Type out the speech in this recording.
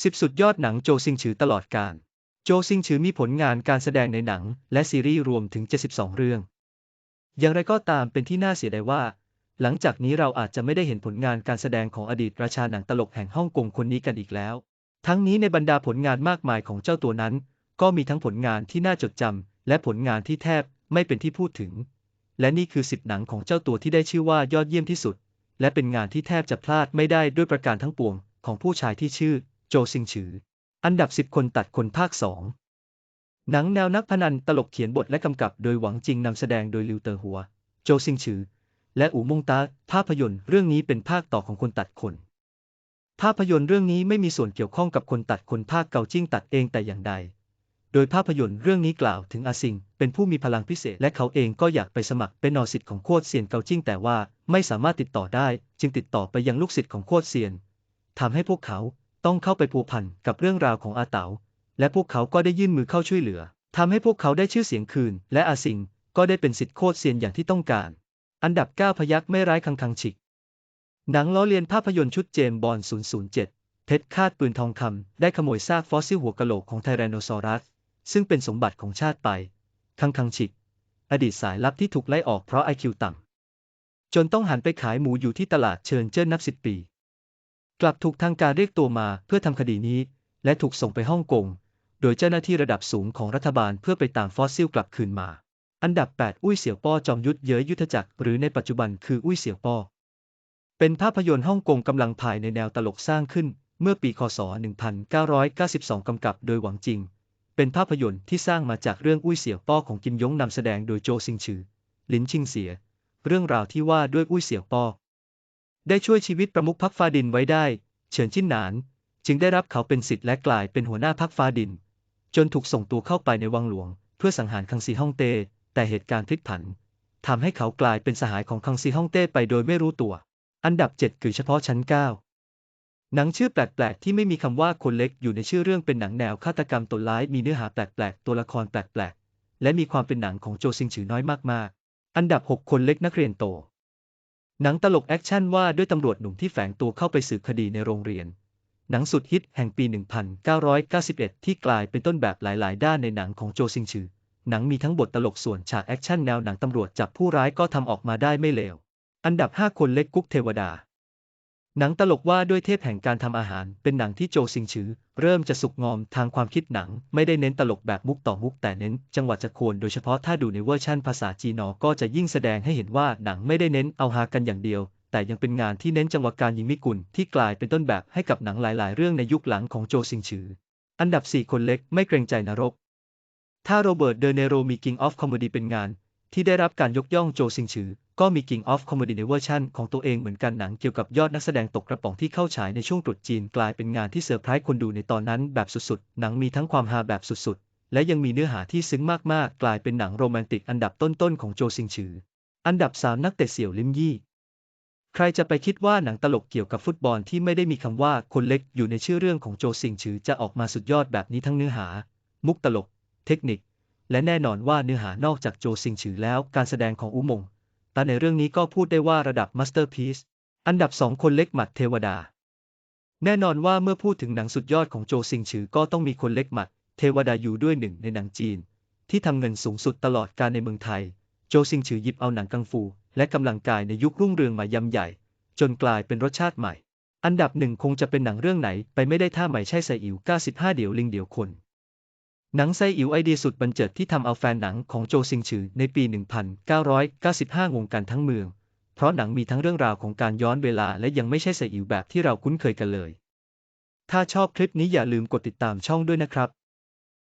10 สุดยอดหนังโจซิงฉือตลอดกาลโจซิงฉือมีผลงานการแสดงในหนัง และซีรีส์รวมถึง 72 เรื่อง อย่างไรก็ตามเป็นที่น่าเสียดายว่า หลังจากนี้เราอาจจะไม่ได้เห็นผลงานการแสดงของอดีตราชาหนังตลกแห่งฮ่องกงคนนี้กันอีกแล้ว ทั้งนี้ในบรรดาผลงานมากมายของเจ้าตัวนั้น ก็มีทั้งผลงานที่น่าจดจำและผลงานที่แทบไม่เป็นที่พูดถึง และนี่คือสิบหนังของเจ้าตัวที่ได้ชื่อว่ายอดเยี่ยมที่สุด และเป็นงานที่แทบจะพลาดไม่ได้ด้วยประการทั้งปวงของผู้ชายที่ชื่อ โจซิงฉือ อันดับ 10 คนตัดคนภาค2หนังแนวนักพนันตลกเขียนบทและกำกับโดยหวังจริงนำแสดงโดยลิวเตอร์หัว โจซิงฉือ และอูมงตาภาพยนตร์เรื่องนี้เป็นภาคต่อของคนตัดคน ภาพยนตร์เรื่องนี้ไม่มีส่วนเกี่ยวข้องกับคนตัดคนภาคเกาจิ้งตัดเองแต่อย่างใด โดยภาพยนตร์เรื่องนี้กล่าวถึงอาซิง เป็นผู้มีพลังพิเศษและเขาเองก็อยากไปสมัครเป็นนอสิทธิ์ของโคตรเซียนเกาจิ้งแต่ว่าไม่สามารถติดต่อได้ จึงติดต่อไปยังลูกศิษย์ของโคตรเซียนทำให้พวกเขา ต้องเข้าไปผูกพันกับเรื่องราวของอาเต๋า และพวกเขาก็ได้ยื่นมือเข้าช่วยเหลือทำให้พวกเขาได้ชื่อเสียงคืน และอาซิงก็ได้เป็นสิทธิ์โคตรเซียนอย่างที่ต้องการ อันดับ 9 พยักไม่ร้ายคังคังฉิก หนังล้อเลียนภาพยนตร์ชุดเจมบอนด์007เพชรคาดปืนทองคำได้ขโมยซากฟอสซิลหัวกะโหลกของไทแรนโนซอรัส ซึ่งเป็นสมบัติของชาติไป คังคังฉิก อดีตสายลับที่ถูกไล่ออกเพราะไอคิวต่ำจนต้องหันไปขายหมูอยู่ที่ตลาดเชิญเจิ้นนับสิบปี กลับถูกทางการเรียกตัวมาเพื่อทำคดีนี้ และถูกส่งไปฮ่องกง โดยเจ้าหน้าที่ระดับสูงของรัฐบาลเพื่อไปตามฟอสซิลกลับคืนมา อันดับ 8 อุ้ยเสี่ยวป้อจอมยุทธเย้ยยุทธจักรหรือในปัจจุบันคืออุ้ยเสี่ยวป้อ เป็นภาพยนตร์ฮ่องกงกำลังภายในแนวตลกสร้างขึ้นเมื่อปีคศ 1992 กำกับโดยหวังจริง เป็นภาพยนตร์ที่สร้างมาจากเรื่องอุ้ยเสี่ยวป้อของกิมยงนำแสดงโดยโจซิงฉือ ลินชิงเสีย เรื่องราวที่ว่าด้วยอุ้ยเสี่ยวป้อ ได้ช่วยชีวิตประมุขพรรคฟ้าดินไว้ได้ เฉินจิ้นหนาน จึงได้รับเขาเป็นสิทธิ์และกลายเป็นหัวหน้าพรรคฟ้าดิน จนถูกส่งตัวเข้าไปในวังหลวง เพื่อสังหารคังซีฮ่องเต้แต่เหตุการณ์พลิกผันทำให้เขากลายเป็นสหายของคังซีฮ่องเต้ไปโดยไม่รู้ตัว อันดับ 7 คือเฉพาะชั้น 9 หนังชื่อแปลกๆ ที่ไม่มีคำว่าคนเล็กอยู่ในชื่อเรื่องเป็นหนังแนวฆาตกรรมตัวร้ายมีเนื้อหาแปลกๆ ตัวละครแปลกๆ และมีความเป็นหนังของโจซิงฉือน้อยมากๆ อันดับ 6 คนเล็กนักเรียนโต หนังตลกแอคชั่นว่าด้วยตำรวจหนุ่มที่แฝงตัวเข้าไปสืบคดีในโรงเรียน หนังสุดฮิตแห่งปี 1991 ที่กลายเป็นต้นแบบหลาย ๆ ด้านในหนังของโจซิงชือ หนังมีทั้งบทตลกส่วนฉากแอคชั่นแนวหนังตำรวจจับผู้ร้ายก็ทำออกมาได้ไม่เลว อันดับ 5 คนเล็กกุ๊กเทวดา หนังตลกว่าด้วยเทพแห่งการทำอาหาร เป็นหนังที่โจซิงฉือ เริ่มจะสุกงอมทางความคิดหนัง ไม่ได้เน้นตลกแบบมุกต่อมุกแต่เน้น จังหวะจะโคนโดยเฉพาะถ้าดูในเวอร์ชั่นภาษาจีนอก็จะยิ่งแสดงให้เห็นว่าหนังไม่ได้เน้นเอาฮากันอย่างเดียว แต่ยังเป็นงานที่เน้นจังหวะการยิงมิกุลที่กลายเป็นต้นแบบให้กับหนังหลาย ๆ เรื่องในยุคหลังของโจซิงฉือ อันดับ 4 คนเล็กไม่เกรงใจนรก ถ้าโรเบิร์ตเดอเนโรมี King of Comedy เป็นงาน ที่ได้รับการยกย่องโจซิงฉือ ก็มี King of Comedy ในเวอร์ชั่นของตัวเองเหมือนกันหนังเกี่ยวกับยอดนักแสดงตกกระป๋องที่เข้าฉายในช่วงตรุษจีนกลายเป็นงานที่เซอร์ไพรส์คนดูในตอนนั้นแบบสุดๆ หนังมีทั้งความฮาแบบสุดๆ และยังมีเนื้อหาที่ซึ้งมากๆ กลายเป็นหนังโรแมนติกอันดับต้นๆ ของโจซิงฉือ อันดับ 3 นักเตะเสี่ยวลิมยี่ใครจะไปคิดว่าหนังตลกเกี่ยวกับฟุตบอลที่ไม่ได้มีคำว่าคนเล็กอยู่ในชื่อเรื่องของโจซิงฉือจะออกมาสุดยอดแบบนี้ทั้งเนื้อหา มุกตลก เทคนิค และแน่นอนว่าเนื้อหานอกจากโจซิงฉือแล้วการแสดงของอูมงตาในเรื่องนี้ก็พูดได้ว่าระดับมาสเตอร์พีซอันดับ2คนเล็กหมัดเทวดา แน่นอนว่าเมื่อพูดถึงหนังสุดยอดของโจซิงฉือก็ต้องมีคนเล็กหมัด เทวดาอยู่ด้วยหนึ่งในหนังจีน ที่ทำเงินสูงสุดตลอดการในเมืองไทย โจซิงฉือหยิบเอาหนังกังฟู และกำลังกายในยุครุ่งเรืองมายำใหญ่ จนกลายเป็นรสชาติใหม่ อันดับหนึ่งคงจะเป็นหนังเรื่องไหนไปไม่ได้ถ้าไม่ใช่ไซอิ๋ว95เดี๋ยวลิงเดี๋ยวคน หนังไซอิ๋วไอเดียสุดบันเจิดที่ทำเอาแฟนหนังของโจซิงฉือในปี 1995 งงกันทั้งเมือง เพราะหนังมีทั้งเรื่องราวของการย้อนเวลาและยังไม่ใช่ไซอิ๋วแบบที่เราคุ้นเคยกันเลย ถ้าชอบคลิปนี้อย่าลืมกดติดตามช่องด้วยนะครับ